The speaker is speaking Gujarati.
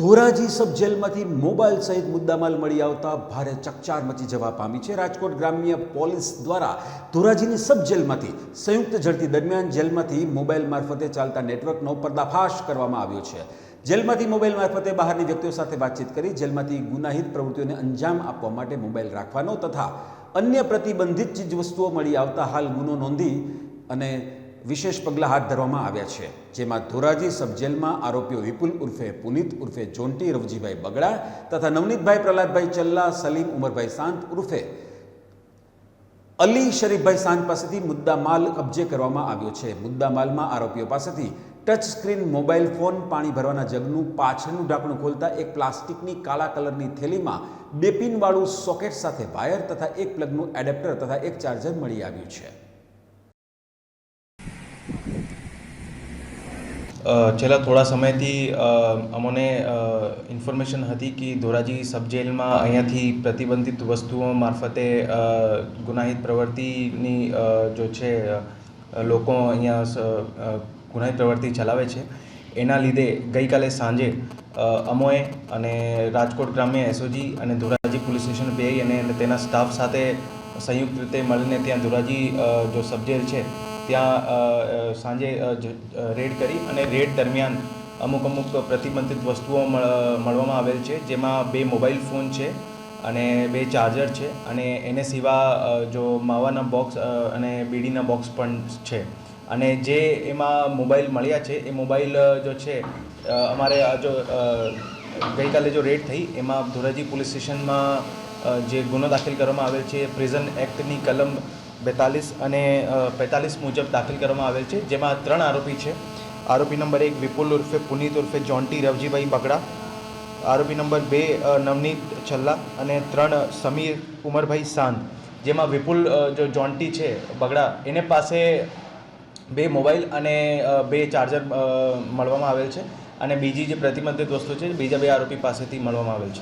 ધોરાજી સબ જેલમાંથી મોબાઈલ સહિત મુદ્દામાલ મળી આવતા ભારે ચકચાર મચી જવા પામી છે. રાજકોટ ગ્રામ્ય પોલીસ દ્વારા ધોરાજીની સબ જેલમાંથી સંયુક્ત ઝડપી દરમિયાન જેલમાંથી મોબાઈલ મારફતે ચાલતા નેટવર્કનો પર્દાફાશ કરવામાં આવ્યો છે. જેલમાંથી મોબાઈલ મારફતે બહારની વ્યક્તિઓ સાથે વાતચીત કરી જેલમાંથી ગુનાહિત પ્રવૃત્તિઓને અંજામ આપવા માટે મોબાઈલ રાખવાનો તથા અન્ય પ્રતિબંધિત ચીજવસ્તુઓ મળી આવતા હાલ ગુનો નોંધી અને વિશેષ પગલાં હાથ ધરવામાં આવ્યા છે, જેમાં ધોરાજી સબજેલમાં આરોપીઓ વિપુલ ઉર્ફે પુનિત ઉર્ફે જોન્ટી, રવજીભાઈ બગડા તથા નવનીતભાઈ પ્રહલાદભાઈ ચલ્લા, સલીમ ઉમરભાઈ સાંત ઉર્ફે અલી શરીફભાઈ સાંત પાસેથી મુદ્દા માલ કબજે કરવામાં આવ્યો છે. મુદ્દામાલમાં આરોપીઓ પાસેથી ટચ સ્ક્રીન, મોબાઈલ ફોન, પાણી ભરવાના જગનું, પાછળનું ઢાંકણું ખોલતા એક પ્લાસ્ટિકની કાળા કલરની થેલીમાં બે પિનવાળું સોકેટ સાથે વાયર તથા એક પ્લગનું એડેપ્ટર તથા એક ચાર્જર મળી આવ્યું છે. છેલ્લા થોડા સમયથી અમને ઇન્ફોર્મેશન હતી કે ધોરાજી સબ જેલમાં અહીંયાથી પ્રતિબંધિત વસ્તુઓ મારફતે ગુનાહિત પ્રવૃત્તિની જો છે લોકો અહીંયા ગુનાહિત પ્રવૃત્તિ ચલાવે છે. એના લીધે ગઈકાલે સાંજે અમોએ અને રાજકોટ ગ્રામ્ય એસઓજી અને ધોરાજી પોલીસ સ્ટેશન પીઆઈ અને તેના સ્ટાફ સાથે સંયુક્ત રીતે મળીને ત્યાં ધોરાજી જો સબજેલ છે ત્યાં સાંજે રેડ કરી અને રેડ દરમિયાન અમુક અમુક પ્રતિબંધિત વસ્તુઓ મળવામાં આવેલ છે. જેમાં બે મોબાઈલ ફોન છે અને બે ચાર્જર છે અને એને સિવા જો માવાના બોક્સ અને બીડીના બોક્સ પણ છે. અને જે એમાં મોબાઈલ મળ્યા છે, એ મોબાઈલ જો છે અમારે જો ગઈકાલે જો રેડ થઈ, એમાં ધોરાજી પોલીસ સ્ટેશનમાં જે ગુનો દાખલ કરવામાં આવેલ છે પ્રિઝન એક્ટની કલમ બેતાલીસ અને પેંતાલીસ મુજબ દાખલ કરવામાં આવેલ છે, જેમાં ત્રણ આરોપી છે. આરોપી નંબર એક વિપુલ ઉર્ફે, પુનિત ઉર્ફે, જોન્ટી રવજીભાઈ બગડા. આરોપી નંબર બે નવનીત છલ્લા અને ત્રણ સમીર ઉમરભાઈ સાંત જેમાં વિપુલ જો જોન્ટી છે, બગડા, એને પાસે બે મોબાઈલ અને બે ચાર્જર મળવામાં આવેલ છે અને બીજી જે પ્રતિબંધિત વસ્તુ છે, બીજા બે આરોપી પાસેથી મળવામાં આવેલ છે.